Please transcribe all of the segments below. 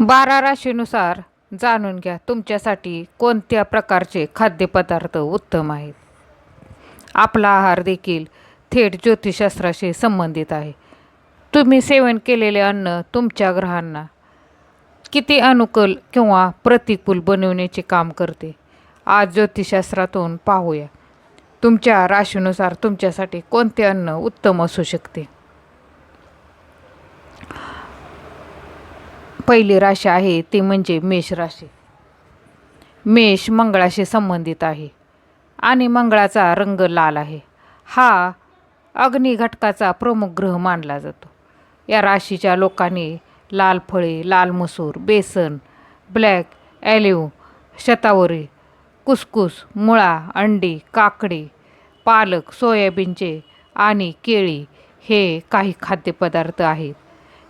बारा राशीनुसार जाणून घ्या तुमच्यासाठी कोणत्या प्रकारचे खाद्यपदार्थ उत्तम आहेत. आपला आहार देखील थेट ज्योतिषशास्त्राशी संबंधित आहे. तुम्ही सेवन केलेले अन्न तुमच्या ग्रहांना किती अनुकूल किंवा प्रतिकूल बनवण्याचे काम करते आज ज्योतिषशास्त्रातून पाहूया. तुमच्या राशीनुसार तुमच्यासाठी कोणते अन्न उत्तम असू शकते? पहिली राशी आहे ती म्हणजे मेष राशी. मेष मंगळाशी संबंधित आहे आणि मंगळाचा रंग लाल आहे. हा अग्नी घटकाचा प्रमुख ग्रह मानला जातो. या राशीच्या लोकांनी लाल फळे लाल मसूर बेसन ब्लॅक ॲलिव शतावरी कुसकुस मुळा अंडी काकडी पालक सोयाबीनचे आणि केळी हे काही खाद्यपदार्थ आहेत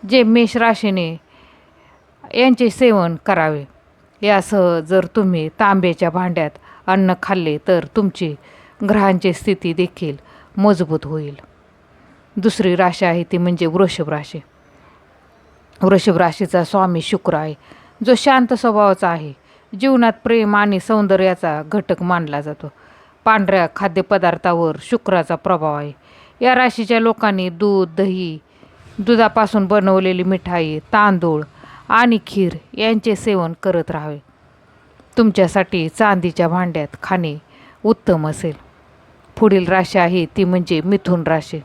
जे मेष राशीने यांचे सेवन करावे. यासह जर तुम्ही तांब्याच्या भांड्यात अन्न खाल्ले तर तुमची ग्रहांची स्थिती देखील मजबूत होईल. दुसरी राशी आहे ती म्हणजे वृषभ राशी. वृषभ राशीचा स्वामी शुक्र आहे. जो शांत स्वभावाचा आहे. जीवनात प्रेम आणि सौंदर्याचा घटक मानला जातो. पांढऱ्या खाद्यपदार्थावर शुक्राचा प्रभाव आहे. या राशीच्या लोकांनी दूध दही दुधापासून बनवलेली मिठाई तांदूळ आणि खीर यांचे सेवन करत राहावे. तुमच्यासाठी चांदीच्या भांड्यात खाणे उत्तम असेल. पुढील राशी आहे ती म्हणजे मिथुन राशी.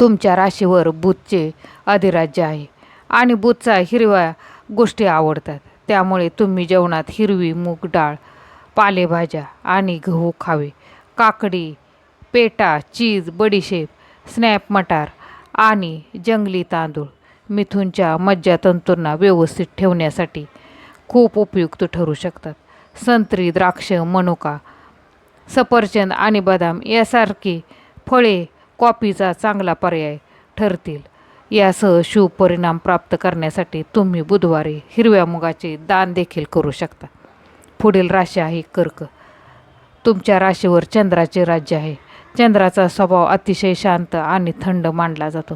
तुमच्या राशीवर बुधचे अधिराज्य आहे आणि बुधचा हिरव्या गोष्टी आवडतात. त्यामुळे तुम्ही जेवणात हिरवी मूग डाळ पालेभाज्या आणि गहू खावे. काकडी पेटा चीज बडीशेप स्नॅप मटार आणि जंगली तांदूळ. मिथूनच्या मज्जातंतूंना व्यवस्थित ठेवण्यासाठी खूप उपयुक्त ठरू शकतात. संत्री द्राक्ष मनुका सफरचंद आणि बदाम यासारखी फळे कॉफीचा चांगला पर्याय ठरतील. यासह शुभ परिणाम प्राप्त करण्यासाठी तुम्ही बुधवारी हिरव्या मुगाचे दान देखील करू शकता. पुढील राशी आहे कर्क. तुमच्या राशीवर चंद्राचे राज्य आहे. चंद्राचा स्वभाव अतिशय शांत आणि थंड मानला जातो.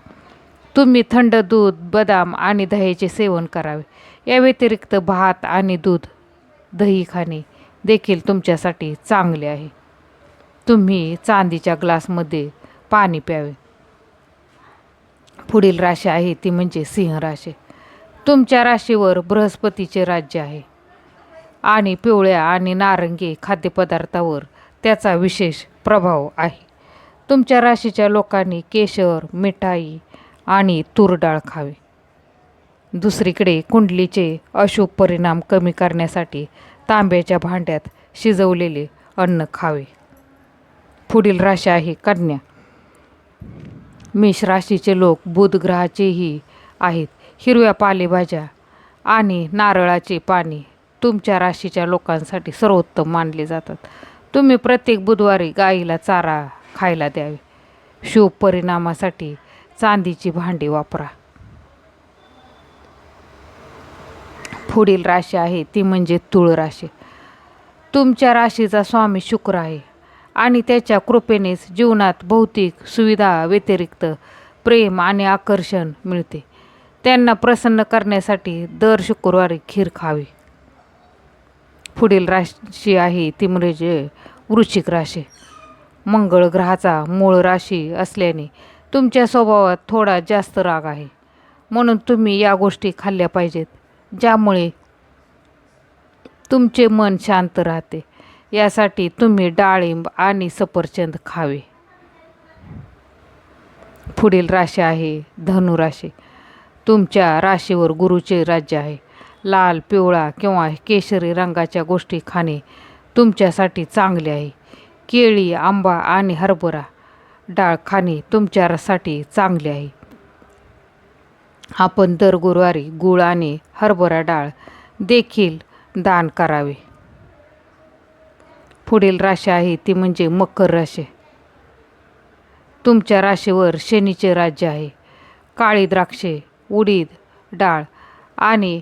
तुम्ही थंड दूध बदाम आणि दह्याचे सेवन करावे. या व्यतिरिक्त भात आणि दूध दही खाणे देखील तुमच्यासाठी चांगले आहे. तुम्ही चांदीच्या ग्लासमध्ये पाणी प्यावे. पुढील राशी आहे ती म्हणजे सिंह राशी. तुमच्या राशीवर बृहस्पतीचे राज्य आहे. आणि पिवळ्या आणि नारंगी खाद्यपदार्थावर त्याचा विशेष प्रभाव आहे. तुमच्या राशीच्या लोकांनी केशर मिठाई आणि तूर डाळ खावी. दुसरीकडे कुंडलीचे अशुभ परिणाम कमी करण्यासाठी तांब्याच्या भांड्यात शिजवलेले अन्न खावे. पुढील राशी आहे कन्या. मेष राशीचे लोक बुध ग्रहाचेही आहेत. हिरव्या पालेभाज्या आणि नारळाचे पाणी तुमच्या राशीच्या लोकांसाठी सर्वोत्तम मानले जातात. तुम्ही प्रत्येक बुधवारी गाईला चारा खायला द्यावे. शुभ परिणामासाठी चांदीची भांडी वापरा. पुढील राशी आहे ती म्हणजे तुळ राशी. तुमच्या राशीचा स्वामी शुक्र आहे आणि त्याच्या कृपेनेच जीवनात भौतिक सुविधा व्यतिरिक्त प्रेम आणि आकर्षण मिळते. त्यांना प्रसन्न करण्यासाठी दर शुक्रवारी खीर खावी. पुढील राशी आहे ती म्हणजे वृश्चिक राशी. मंगळ ग्रहाचा मूळ राशी असल्याने तुमच्या स्वभावात थोडा जास्त राग आहे. म्हणून तुम्ही या गोष्टी खाल्ल्या पाहिजेत ज्यामुळे तुमचे मन शांत राहते. यासाठी तुम्ही डाळिंब आणि सफरचंद खावे. पुढील राशी आहे धनुराशी तुमच्या राशीवर गुरुचे राज्य आहे. लाल पिवळा किंवा केशरी रंगाच्या गोष्टी खाणे तुमच्यासाठी चांगले आहे. केळी आंबा आणि हरभरा डाळ खाणे तुमच्यासाठी चांगले आहे. आपण दर गुरुवारी गुळ आणि हरभरा डाळ देखील दान करावे. पुढील राशी आहे ती म्हणजे मकर राशी. तुमच्या राशीवर शनीचे राज्य आहे. काळी द्राक्षे उडीद डाळ आणि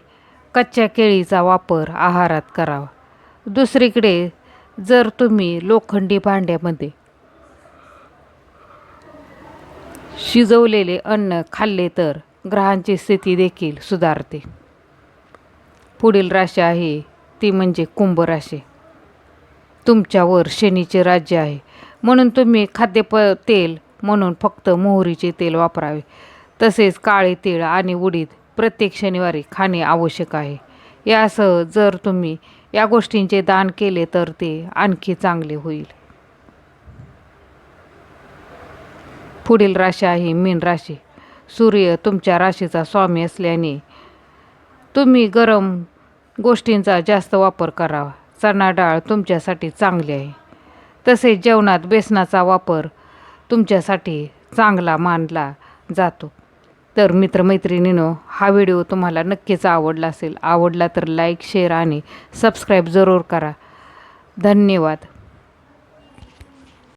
कच्च्या केळीचा वापर आहारात करावा. दुसरीकडे जर तुम्ही लोखंडी भांड्यामध्ये शिजवलेले अन्न खाल्ले तर ग्रहांची स्थिती देखील सुधारते. पुढील राशी आहे ती म्हणजे कुंभ राशी. तुमच्यावर शनीचे राज्य आहे म्हणून तुम्ही खाद्यप तेल म्हणून फक्त मोहरीचे तेल वापरावे. तसेच काळे तीळ आणि उडीद प्रत्येक शनिवारी खाणे आवश्यक आहे. यासह जर तुम्ही या गोष्टींचे दान केले तर ते आणखी चांगले होईल. पुढील राशी आहे मीन राशी. सूर्य तुमच्या राशीचा स्वामी असल्याने तुम्ही गरम गोष्टींचा जास्त वापर करावा. चणा डाळ तुमच्यासाठी चांगली आहे. तसेच जेवणात बेसनाचा वापर तुमच्यासाठी चांगला मानला जातो. तर मित्रमैत्रिणीनो हा व्हिडिओ तुम्हाला नक्कीच आवडला असेल आवडला तर लाईक शेअर आणि सबस्क्राईब जरूर करा. धन्यवाद.